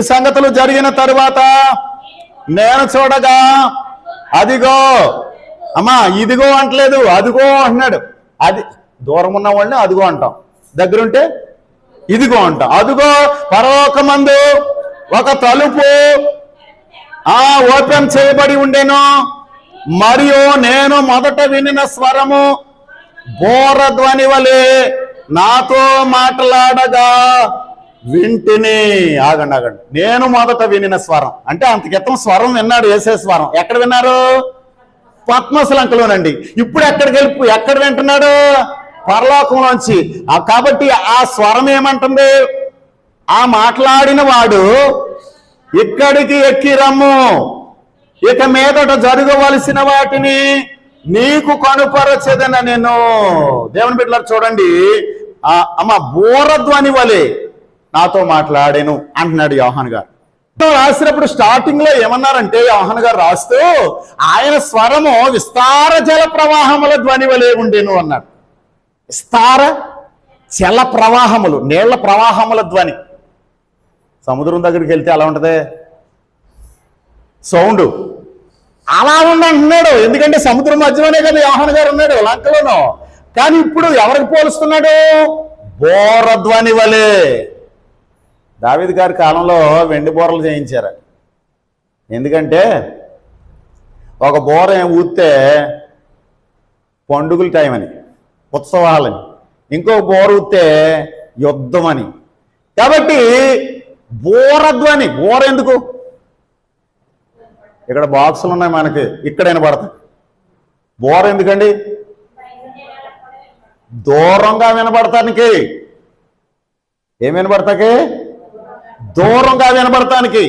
ఈ సంగతులు జరిగిన తరువాత నేను చూడగా అదిగో అమ్మా ఇదిగో అంటలేదు అదిగో అంటున్నాడు. అది దూరం ఉన్న వాళ్ళని అదిగో అంటాం. దగ్గరుంటే ఇదిగో అంటాం. అదిగో పరలోకమందు ఒక తలుపు ఆ ఓపెన్ చేయబడి ఉండేను. మరియు నేను మొదట వినిన స్వరము బోరధ్వని వలె నాతో మాట్లాడగా వింటిని ఆగండి ఆగండి. నేను మొదట వినిన స్వరం. అంటే అంత క్రితం స్వరం విన్నాడు వేసే స్వరం. ఎక్కడ విన్నారు? పద్మశలంకలోనండి. ఇప్పుడు ఎక్కడికి వెళ్ళి ఎక్కడ వింటున్నాడు? పరలోకంలోంచి. కాబట్టి ఆ స్వరం ఏమంటుంది? ఆ మాట్లాడిన వాడు ఇక్కడికి ఎక్కి రమ్ము. ఇక మీదట జరగవలసిన వాటిని నీకు కనుపరచదన నేను. దేవుని బిడ్డలారు చూడండి. అమ్మ బోరధ్వని వలె నాతో మాట్లాడాను అంటున్నాడు యోహాన్ గారు. రాసినప్పుడు స్టార్టింగ్లో ఏమన్నారంటే యోహన్ గారు రాస్తూ ఆయన స్వరము విస్తార జల ప్రవాహముల ధ్వనివలే ఉండేను అన్నాడు. విస్తార జల ప్రవాహములు నీళ్ళ ప్రవాహముల ధ్వని. సముద్రం దగ్గరికి వెళ్తే అలా ఉంటుంది? సౌండ్. అలా ఉంది అంటున్నాడు. ఎందుకంటే సముద్రం మధ్యలోనే కదా యోహన్ గారు ఉన్నాడు లంకలోను. కానీ ఇప్పుడు ఎవరికి పోలుస్తున్నాడు? బోరధ్వని వలే. దావిద్ గారి కాలంలో వెండి బోరలు చేయించారు. ఎందుకంటే ఒక బోర ఏం ఊస్తే పండుగల టైం అని ఉత్సవాలని. ఇంకో బోర ఊతే యుద్ధం అని. కాబట్టి బోరధ్వని బోర ఎందుకు? ఇక్కడ బాక్సులు ఉన్నాయి మనకి ఇక్కడ వినపడతాయి బోర ఎందుకండి? దూరంగా వినబడతానికి. ఏం వినపడతాకి దూరంగా వినబడటానికి